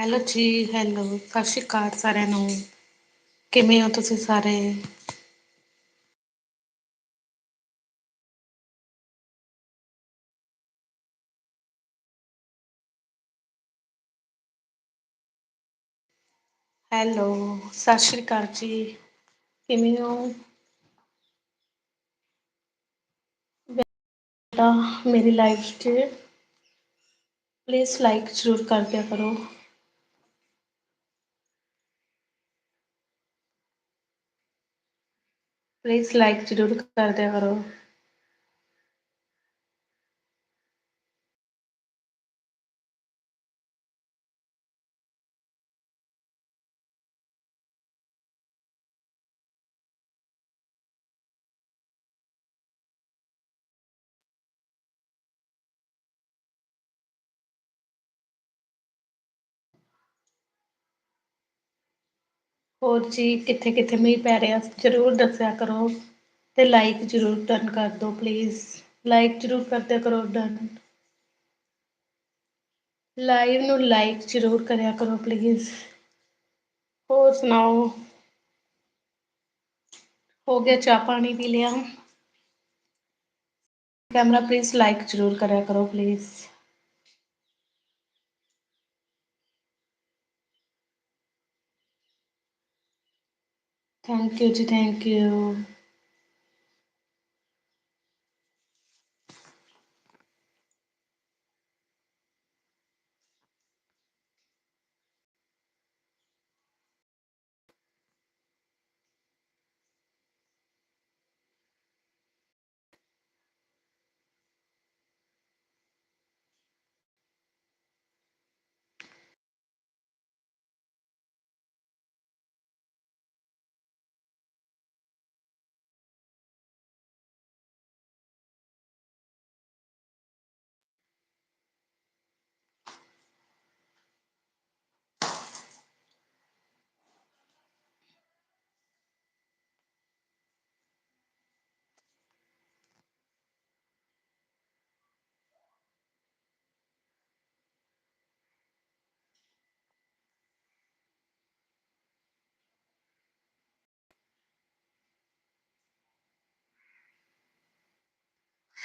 Hello ਜੀ, hello, ਸਤਿ ਸ਼੍ਰੀ ਅਕਾਲ ਸਾਰਿਆਂ ਨੂੰ। ਕਿਵੇਂ ਹੋ ਤੁਸੀਂ ਸਾਰੇ? ਹੈਲੋ, ਸਤਿ ਸ਼੍ਰੀ ਅਕਾਲ ਜੀ, ਕਿਵੇਂ ਹੋ? ਤਾਂ ਮੇਰੀ ਲਾਈਫ 'ਚ ਪਲੀਜ਼ ਲਾਈਕ ਜ਼ਰੂਰ ਕਰ ਦਿਆ ਕਰੋ। ਪਲੀਜ਼ ਲਾਈਕ ਜ਼ਰੂਰ ਕਰ ਦਿਆ ਕਰੋ ਹੋਰ ਜੀ ਕਿੱਥੇ ਕਿੱਥੇ ਮੀਂਹ ਪੈ ਰਿਹਾ, ਜ਼ਰੂਰ ਦੱਸਿਆ ਕਰੋ ਅਤੇ ਲਾਈਕ ਜ਼ਰੂਰ ਡਨ ਕਰ ਦਿਉ ਪਲੀਜ਼ ਲਾਈਕ ਜ਼ਰੂਰ ਕਰਦਿਆ ਕਰੋ ਡਨ ਲਾਈਵ ਨੂੰ ਲਾਈਕ ਜ਼ਰੂਰ ਕਰਿਆ ਕਰੋ ਪਲੀਜ਼ ਹੋਰ ਸੁਣਾਓ? ਹੋ ਗਿਆ ਚਾਹ ਪਾਣੀ ਪੀ ਲਿਆ। ਕੈਮਰਾ ਪਲੀਜ਼ ਲਾਈਕ ਜ਼ਰੂਰ ਕਰਿਆ ਕਰੋ ਪਲੀਜ਼ ਥੈਂਕ ਯੂ ਜੀ ਥੈਂਕ ਯੂ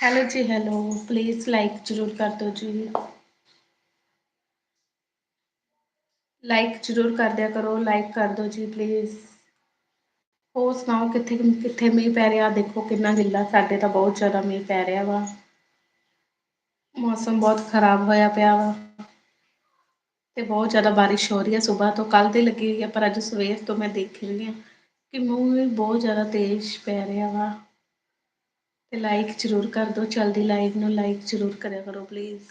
ਹੈਲੋ ਜੀ ਹੈਲੋ ਪਲੀਜ਼ ਲਾਈਕ ਜ਼ਰੂਰ ਕਰ ਦਿਉ ਜੀ। ਲਾਈਕ ਜ਼ਰੂਰ ਕਰ ਦਿਆ ਕਰੋ ਲਾਈਕ ਕਰ ਦਿਉ ਜੀ ਪਲੀਜ਼ ਹੋਰ ਸੁਣਾਓ, ਕਿੱਥੇ ਕਿੱਥੇ ਮੀਂਹ ਪੈ ਰਿਹਾ? ਦੇਖੋ ਕਿੰਨਾ ਗਿੱਲਾ, ਸਾਡੇ ਤਾਂ ਬਹੁਤ ਜ਼ਿਆਦਾ ਮੀਂਹ ਪੈ ਰਿਹਾ ਵਾ। ਮੌਸਮ ਬਹੁਤ ਖ਼ਰਾਬ ਹੋਇਆ ਪਿਆ ਵਾ। ਤੇ ਬਹੁਤ ਜ਼ਿਆਦਾ ਬਾਰਿਸ਼ ਹੋ ਰਹੀ ਹੈ ਸੁਬਾਹ ਤੋਂ ਕੱਲ੍ਹ ਦੀ ਲੱਗੀ ਹੋਈ ਹੈ, ਪਰ ਅੱਜ ਸਵੇਰ ਤੋਂ ਮੈਂ ਦੇਖ ਰਹੀ ਹਾਂ ਕਿ ਮੂੰਹ ਬਹੁਤ ਜ਼ਿਆਦਾ ਤੇਜ਼ ਪੈ ਰਿਹਾ ਵਾ। ਤੇ ਲਾਈਕ ਜ਼ਰੂਰ ਕਰ ਦਿਉ ਚਲਦੀ ਲਾਈਕ ਨੂੰ ਲਾਈਕ ਜ਼ਰੂਰ ਕਰਿਆ ਕਰੋ ਪਲੀਜ਼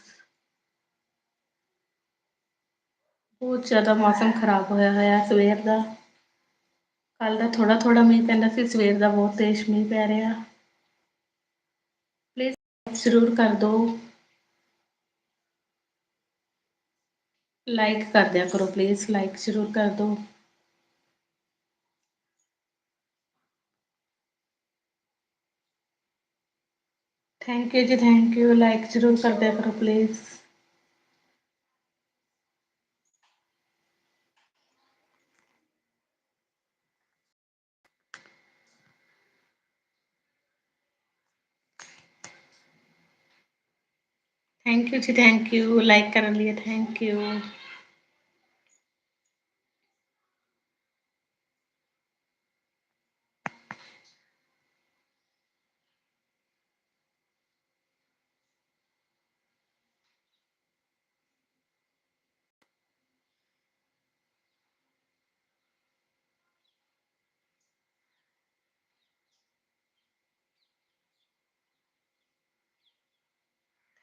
ਬਹੁਤ ਜ਼ਿਆਦਾ ਮੌਸਮ ਖ਼ਰਾਬ ਹੋਇਆ ਹੋਇਆ ਸਵੇਰ ਦਾ। ਕੱਲ੍ਹ ਦਾ ਥੋੜ੍ਹਾ ਥੋੜ੍ਹਾ ਮੀਂਹ ਪੈਂਦਾ ਸੀ, ਸਵੇਰ ਦਾ ਬਹੁਤ ਤੇਜ਼ ਮੀਂਹ ਪੈ ਰਿਹਾ। ਪਲੀਜ਼ ਜ਼ਰੂਰ ਕਰ ਦਿਉ ਲਾਈਕ ਕਰ ਦਿਆ ਕਰੋ ਪਲੀਜ਼ ਲਾਈਕ ਜ਼ਰੂਰ ਕਰ ਦਿਉ ਥੈਂਕ ਯੂ ਜੀ ਥੈਂਕ ਯੂ ਲਾਈਕ ਜ਼ਰੂਰ ਕਰ ਦਿਆ ਕਰੋ ਪਲੀਜ਼ ਥੈਂਕ ਯੂ ਜੀ ਥੈਂਕ ਯੂ ਲਾਈਕ ਕਰਨ ਲਈ thank you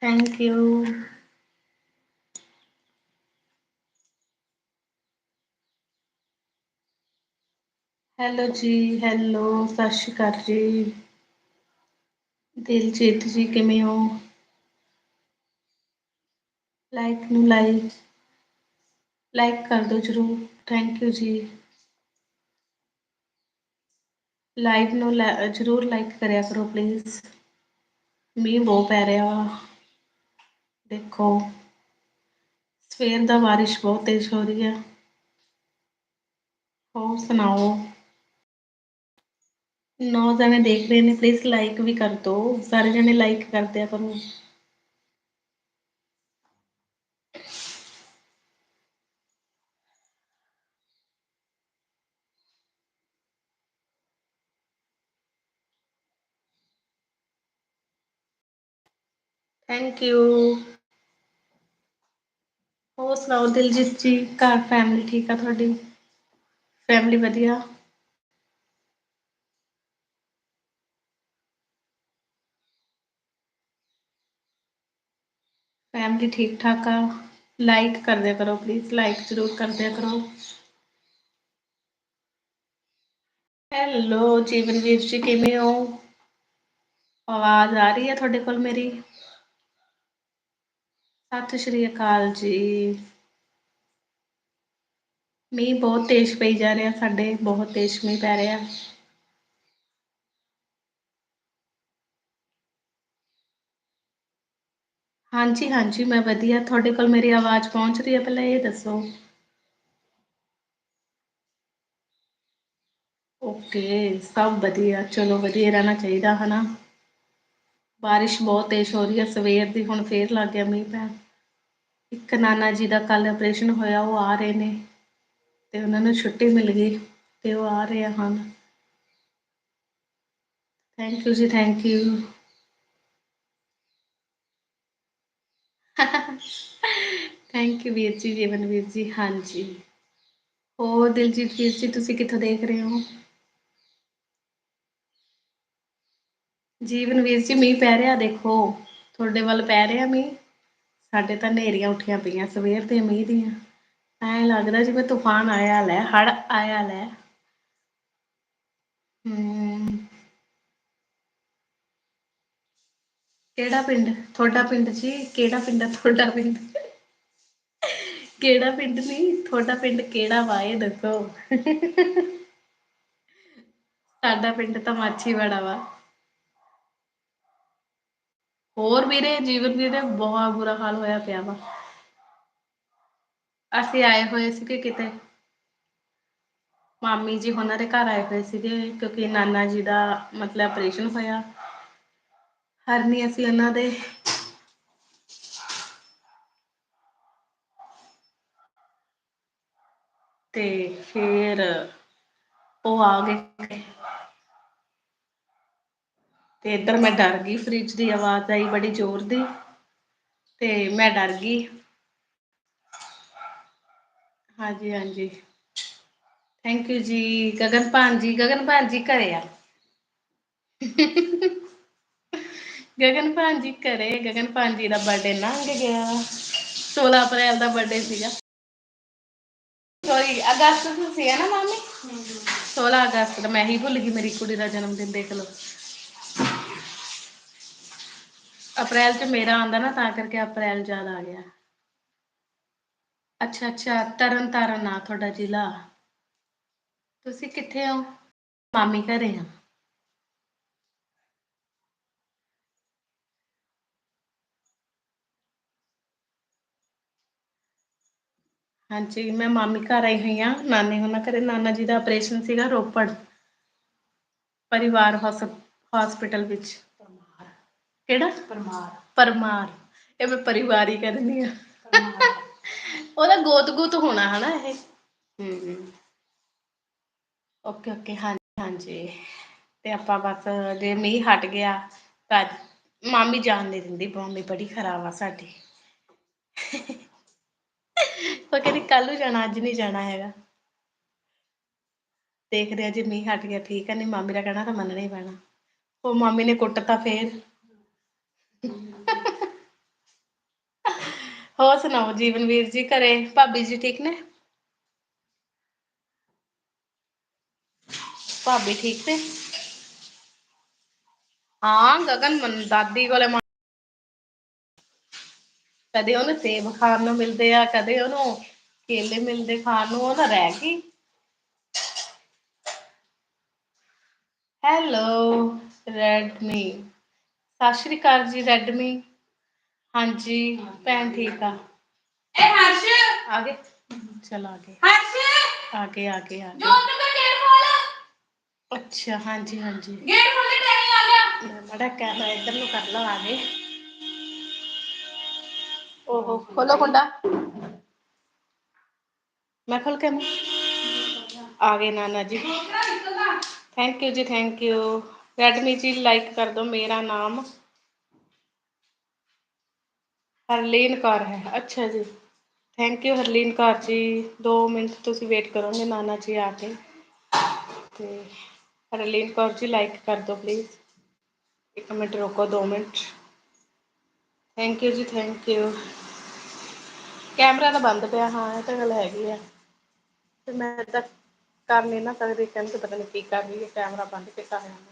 thank you hello ਜੀ ਹੈਲੋ ਸਤਿ ਸ਼੍ਰੀ ਅਕਾਲ ਜੀ। ਦਿਲਜੀਤ ਜੀ, ਕਿਵੇਂ ਹੋ? ਲਾਈਕ ਨੂੰ ਲਾਈਕ ਲਾਈਕ ਕਰ ਦਿਉ ਜ਼ਰੂਰ। ਥੈਂਕ ਯੂ ਜੀ। ਲਾਈਵ ਨੂੰ ਲੈ, ਜ਼ਰੂਰ ਲਾਈਕ ਕਰਿਆ ਕਰੋ ਪਲੀਜ਼ ਮੀਂਹ ਬਹੁਤ ਪੈ ਰਿਹਾ। ਵਾ ਦੇਖੋ, ਸਵੇਰ ਦਾ ਬਾਰਿਸ਼ ਬਹੁਤ ਤੇਜ਼ ਹੋ ਰਹੀ ਹੈ। ਹੋਰ ਸੁਣਾਓ? ਨੌ ਜਣੇ ਦੇਖ ਰਹੇ ਨੇ ਪਲੀਜ਼ ਲਾਈਕ ਵੀ ਕਰਦੋ ਸਾਰੇ ਜਣੇ ਲਾਈਕ ਕਰਦਿਆਂ ਕਰੋ। Thank you. ਹੋਰ ਸੁਣਾਓ ਦਿਲਜੀਤ ਜੀ, ਘਰ ਫੈਮਲੀ ਠੀਕ ਆ ਤੁਹਾਡੀ ਫੈਮਲੀ ਵਧੀਆ। ਫੈਮਲੀ ਠੀਕ ਠਾਕ ਆ ਲਾਈਕ ਕਰਦਿਆ ਕਰੋ ਪਲੀਜ਼ ਲਾਈਕ ਜ਼ਰੂਰ ਕਰਦਿਆ ਕਰੋ। ਹੈਲੋ ਜੀਵਨਵੀਰ ਜੀ ਕਿਵੇਂ ਹੋ? ਆਵਾਜ਼ ਆ ਰਹੀ ਹੈ ਤੁਹਾਡੇ ਕੋਲ ਮੇਰੀ? ਸਤਿ ਸ੍ਰੀ ਅਕਾਲ ਜੀ। ਮੀਂਹ ਬਹੁਤ ਤੇਜ਼ ਪਈ ਜਾ ਰਿਹਾ, ਸਾਡੇ ਬਹੁਤ ਤੇਜ਼ ਮੀਂਹ ਪੈ ਰਿਹਾ। ਹਾਂਜੀ ਹਾਂਜੀ, ਮੈਂ ਵਧੀਆ ਤੁਹਾਡੇ ਕੋਲ ਮੇਰੀ ਆਵਾਜ਼ ਪਹੁੰਚ ਰਹੀ ਹੈ, ਪਹਿਲਾਂ ਇਹ ਦੱਸੋ? ਓਕੇ, ਸਭ ਵਧੀਆ ਚਲੋ, ਵਧੀਆ ਰਹਿਣਾ ਚਾਹੀਦਾ, ਹਨਾ। ਬਾਰਿਸ਼ ਬਹੁਤ ਤੇਜ਼ ਹੋ ਰਹੀ ਹੈ, ਸਵੇਰ ਦੀ ਹੁਣ ਫੇਰ ਲੱਗ ਗਿਆ ਮੀਂਹ ਪੈਣ। ਇੱਕ ਨਾਨਾ ਜੀ ਦਾ ਕੱਲ ਆਪਰੇਸ਼ਨ ਹੋਇਆ, ਉਹ ਆ ਰਹੇ ਨੇ। ਤੇ ਉਹਨਾਂ ਨੂੰ ਛੁੱਟੀ ਮਿਲ ਗਈ ਤੇ ਉਹ ਆ ਰਹੇ ਹਨ। ਥੈਂਕ ਯੂ ਜੀ ਥੈਂਕ ਯੂ। ਥੈਂਕ ਯੂ ਵੀਰ ਜੀ, ਜੀਵਨ ਵੀਰ ਜੀ, ਹਾਂਜੀ। ਹੋਰ ਦਿਲਜੀਤ ਵੀਰ ਜੀ, ਤੁਸੀਂ ਕਿੱਥੋਂ ਦੇਖ ਰਹੇ ਹੋ? ਜੀਵਨ ਵੀਰ ਜੀ, ਮੀਂਹ ਪੈ ਰਿਹਾ, ਦੇਖੋ ਤੁਹਾਡੇ ਵੱਲ ਪੈ ਰਿਹਾ ਮੀਂਹ? ਸਾਡੇ ਤਾਂ ਹਨੇਰੀਆਂ ਉੱਠੀਆਂ ਪਈਆਂ, ਸਵੇਰ ਤੇ ਮੀਂਹ ਦੀਆਂ। ਐਂ ਲੱਗਦਾ ਜਿਵੇਂ ਤੂਫਾਨ ਆਇਆ ਲੈ ਹੜ ਆਇਆ ਲੈ। ਕਿਹੜਾ ਪਿੰਡ ਤੁਹਾਡਾ ਪਿੰਡ ਜੀ ਕਿਹੜਾ ਪਿੰਡ ਆ ਤੁਹਾਡਾ ਪਿੰਡ? ਕਿਹੜਾ ਪਿੰਡ ਨੀ ਤੁਹਾਡਾ ਪਿੰਡ ਕਿਹੜਾ ਵਾ, ਇਹ ਦੱਸੋ? ਸਾਡਾ ਪਿੰਡ ਤਾਂ ਮਾਛੀਵਾੜਾ ਵਾ। ਹੋਰ ਵੀਰੇ, ਜੀਵਨ ਵੀਰੇ ਬਹੁਤ ਬੁਰਾ ਹਾਲ ਹੋਇਆ ਪਿਆ ਵਾ। ਅਸੀਂ ਆਏ ਹੋਏ ਸੀਗੇ ਕਿਤੇ ਮਾਮੀ ਜੀ ਉਹਨਾਂ ਦੇ ਘਰ ਆਏ ਹੋਏ ਸੀਗੇ ਕਿਉਂਕਿ ਨਾਨਾ ਜੀ ਦਾ ਮਤਲਬ ਆਪਰੇਸ਼ਨ ਹੋਇਆ। ਹਰਨੀ, ਅਸੀਂ ਉਹਨਾਂ ਦੇ। ਤੇ ਫੇਰ ਉਹ ਆ ਗਏ। ਤੇ ਇੱਧਰ ਮੈਂ ਡਰ ਗਈ ਫਰਿਜ ਦੀ ਆਵਾਜ਼ ਆਈ ਬੜੀ ਜ਼ੋਰ ਦੀ। ਤੇ ਮੈਂ ਡਰ ਗਈ। ਹਾਂਜੀ ਹਾਂਜੀ ਥੈਂਕ ਯੂ ਜੀ ਗਗਨਪਾਨ ਜੀ ਗਗਨਪਾਨ ਜੀ ਘਰੇ ਆ। ਗਗਨਪਾਨ ਜੀ ਘਰੇ ਗਗਨਪਾਨ ਜੀ ਦਾ ਬਰਡੇ ਲੰਘ ਗਿਆ। ਸੋਲਾਂ ਅਪ੍ਰੈਲ ਦਾ ਬਰਡੇ ਸੀਗਾ। ਸੋਰੀ ਅਗਸਤ ਸੀ ਨਾ ਮਾਮੀ ਸੋਲਾਂ ਅਗਸਤ ਮੈਂ ਹੀ ਭੁੱਲ ਗਈ ਮੇਰੀ ਕੁੜੀ ਦਾ ਜਨਮ ਦਿਨ ਦੇਖ ਲਓ। ਅਪ੍ਰੈਲ ਚ ਮੇਰਾ ਆਉਂਦਾ ਨਾ, ਤਾਂ ਕਰਕੇ ਅਪ੍ਰੈਲ ਜ਼ਿਆਦਾ ਆ ਗਿਆ। ਅੱਛਾ ਅੱਛਾ, ਤਰਨ ਤਾਰਨ ਆ ਤੁਹਾਡਾ ਜ਼ਿਲ੍ਹਾ। ਤੁਸੀਂ ਕਿੱਥੇ ਹੋ ਮਾਮੀ ਘਰੇ ਆ। ਹਾਂਜੀ, ਮੈਂ ਮਾਮੀ ਘਰ ਆਈ ਹੋਈ ਹਾਂ ਨਾਨੀ ਹੁਨਾ ਘਰੇ, ਨਾਨਾ ਜੀ ਦਾ ਆਪਰੇਸ਼ਨ ਸੀਗਾ ਰੋਪੜ। ਪਰਿਵਾਰ ਹੌਸ ਹੋਸਪਿਟਲ ਵਿੱਚ। ਕਿਹੜਾ ਪਰਮਾਰ। ਪਰਮਾਰ। ਇਹ ਮੈਂ ਪਰਿਵਾਰ ਹੀ ਕਹਿ ਦਿੰਦੀ ਹਾਂ। ਉਹਦਾ ਗੋਤ ਗੁਤ ਹੋਣਾ ਹਨਾ ਇਹ। ਹਮ ਓਕੇ ਓਕੇ। ਹਾਂਜੀ ਹਾਂਜੀ। ਤੇ ਆਪਾਂ ਬਸ ਜੇ ਮੀਂਹ ਹਟ ਗਿਆ ਤਾਂ ਮਾਮੀ ਜਾਣ ਨੀ ਦਿੰਦੀ। ਮਾਮੀ ਬੜੀ ਖ਼ਰਾਬ ਆ ਸਾਡੀ। ਉਹ ਕਹਿੰਦੀ ਕੱਲ ਨੂੰ ਜਾਣਾ ਅੱਜ ਨੀ ਜਾਣਾ ਹੈਗਾ। ਦੇਖਦੇ ਆ ਜੇ ਮੀਂਹ ਹਟ ਗਿਆ ਠੀਕ ਹੈ ਨੀ ਮਾਮੀ ਦਾ ਕਹਿਣਾ ਤਾਂ ਮੰਨਣਾ ਹੀ ਪੈਣਾ। ਉਹ ਮਾਮੀ ਨੇ ਕੁੱਟ ਤਾ ਫੇਰ। ਹੋਰ ਸੁਣਾਓ, ਜੀਵਨ ਵੀਰ ਜੀ ਘਰੇ, ਭਾਬੀ ਜੀ ਠੀਕ ਨੇ? ਭਾਬੀ ਠੀਕ ਨੇ? ਹਾਂ, ਗਗਨ ਦਾਦੀ ਕੋਲੇ ਕਦੇ ਉਹਨੂੰ ਸੇਬ ਖਾਣ ਨੂੰ ਮਿਲਦੇ ਆ, ਕਦੇ ਉਹਨੂੰ ਕੇਲੇ ਮਿਲਦੇ ਖਾਣ ਨੂੰ, ਉਹ ਤਾਂ ਰਹਿ ਗਈ। ਹੈਲੋ ਰੈਡਮੀ ਸਤਿ ਸ੍ਰੀ ਅਕਾਲ ਜੀ ਰੈਡਮੀ ਹਾਂਜੀ ਭੈਣ ਠੀਕ ਆ। ਇਹ ਹਰਸ਼। ਆ ਗਏ। ਚਲ ਆ ਗਏ। ਹਰਸ਼। ਆ ਗਏ ਆ ਗਏ ਆ ਗਏ। ਜੋਤ ਦਾ ਗੇਟ ਖੋਲ। ਅੱਛਾ ਹਾਂਜੀ ਹਾਂਜੀ। ਗੇਟ ਖੋਲ ਟੈਣੀ ਆ ਗਿਆ। ਬੜਾ ਕੈਮਰਾ ਇੱਧਰ ਨੂੰ ਕਰ ਲਓ ਆ ਗਏ। ਓਹੋ ਖੋਲੋ ਕੁੰਡਾ। ਮੈਂ ਖੋਲ ਕੇ ਆਵਾਂ? ਆ ਗਏ ਨਾਨਾ ਜੀ। ਥੈਂਕ ਯੂ ਜੀ ਥੈਂਕ ਯੂ ਰੈਡਮੀ ਜੀ ਲਾਈਕ ਕਰ ਦਿਓ ਮੇਰਾ ਨਾਮ ਹਰਲੀਨ ਕੌਰ ਹੈ ਅੱਛਾ ਜੀ ਥੈਂਕ ਯੂ ਹਰਲੀਨ ਕੌਰ ਜੀ ਦੋ ਮਿੰਟ ਤੁਸੀਂ ਵੇਟ ਕਰੋਗੇ ਨਾਨਾ ਜੀ ਆ ਕੇ ਤੇ ਹਰਲੀਨ ਕੌਰ ਜੀ ਲਾਈਕ ਕਰ ਦਿਓ ਪਲੀਜ਼ ਇੱਕ ਮਿੰਟ ਰੁਕੋ ਦੋ ਮਿੰਟ ਥੈਂਕ ਯੂ ਜੀ ਥੈਂਕ ਯੂ ਕੈਮਰਾ ਤਾਂ ਬੰਦ ਪਿਆ ਹਾਂ ਇਹ ਤਾਂ ਗੱਲ ਹੈਗੀ ਆ ਤੇ ਮੈਂ ਤਾਂ ਕਰ ਨੀ ਨਾ ਸਕਦੀ ਕਹਿੰਦੇ ਪਤਾ ਨੀ ਕੀ ਕਰ ਰਹੀ ਹੈ ਕੈਮਰਾ ਬੰਦ ਕੀਤਾ ਹੋਇਆ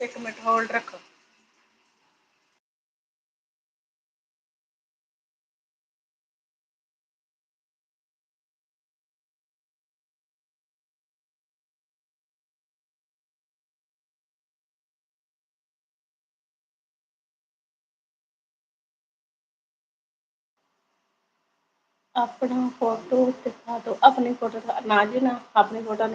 ਮੈਂ ਇੱਕ ਮਿੰਟ ਹੋਲਡ ਰੱਖੋ ਆਪਣਾ ਫੋਟੋ ਦਿਖਾ ਦਿਓ ਆਪਣੀ ਫੋਟੋ ਦਿਖਾ ਨਾ ਜੀ ਨਾ ਆਪਣੀ ਫੋਟੋ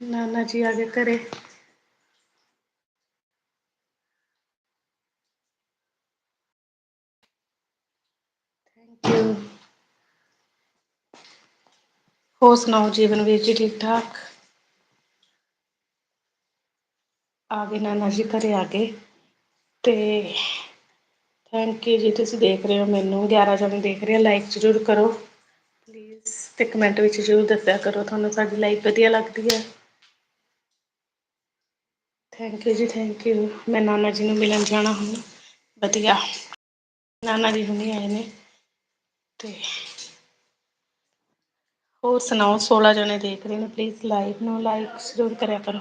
ਨਾਨਾ ਜੀ ਆ ਗਏ ਘਰੇ। ਥੈਂਕ ਯੂ ਹੋਰ ਸੁਣਾਓ ਜੀਵਨ ਵੀਰ ਜੀ, ਠੀਕ ਠਾਕ? ਆ ਗਏ ਨਾਨਾ ਜੀ ਘਰੇ ਆ ਗਏ। ਤੇ ਥੈਂਕ ਯੂ ਜੀ, ਤੁਸੀਂ ਦੇਖ ਰਹੇ ਹੋ ਮੈਨੂੰ। ਗਿਆਰਾਂ ਜਣੇ ਦੇਖ ਰਹੇ ਹੋ ਲਾਈਕ ਜ਼ਰੂਰ ਕਰੋ। ਤੇ ਕਮੈਂਟ ਵਿੱਚ ਜ਼ਰੂਰ ਦੱਸਿਆ ਕਰੋ, ਤੁਹਾਨੂੰ ਸਾਡੀ ਲਾਈਫ ਵਧੀਆ ਲੱਗਦੀ ਹੈ। ਥੈਂਕ ਯੂ ਜੀ ਥੈਂਕ ਯੂ ਮੈਂ ਨਾਨਾ ਜੀ ਨੂੰ ਮਿਲਣ ਜਾਣਾ ਹੁਣ। ਵਧੀਆ। ਨਾਨਾ ਜੀ ਹੁਣੇ ਆਏ ਨੇ। ਤੇ ਹੋਰ ਸੁਣਾਓ, ਸੋਲਾਂ ਜਣੇ ਦੇਖ ਰਹੇ ਨੇ। ਪਲੀਜ਼ ਲਾਈਵ ਨੂੰ ਲਾਈਕ ਜ਼ਰੂਰ ਕਰਿਆ ਕਰੋ।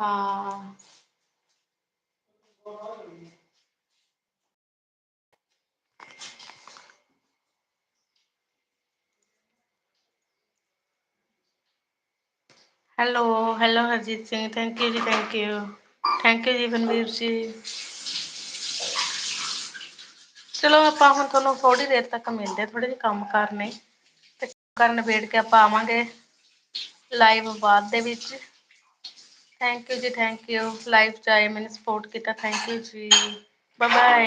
ਹਾਂ hello hello Harjeet Singh thank you ਜੀ ਥੈਂਕ ਯੂ ਥੈਂਕ ਯੂ ਜੀ ਮਨਵੀਰ ਜੀ ਚਲੋ ਆਪਾਂ ਹੁਣ ਤੁਹਾਨੂੰ ਥੋੜ੍ਹੀ ਦੇਰ ਤੱਕ ਮਿਲਦੇ ਥੋੜੇ ਜਿਹੇ ਕੰਮ ਕਾਰ ਨੇ ਤੇ ਕਰਨ ਨਿਬੇੜ ਕੇ ਆਪਾਂ ਆਵਾਂਗੇ ਲਾਈਵ ਬਾਅਦ ਦੇ ਵਿੱਚ। ਥੈਂਕ ਯੂ ਜੀ ਥੈਂਕ ਯੂ ਲਾਈਵ 'ਚ ਆਏ, ਮੈਨੂੰ ਸਪੋਰਟ ਕੀਤਾ ਥੈਂਕ ਯੂ ਜੀ। Bye bye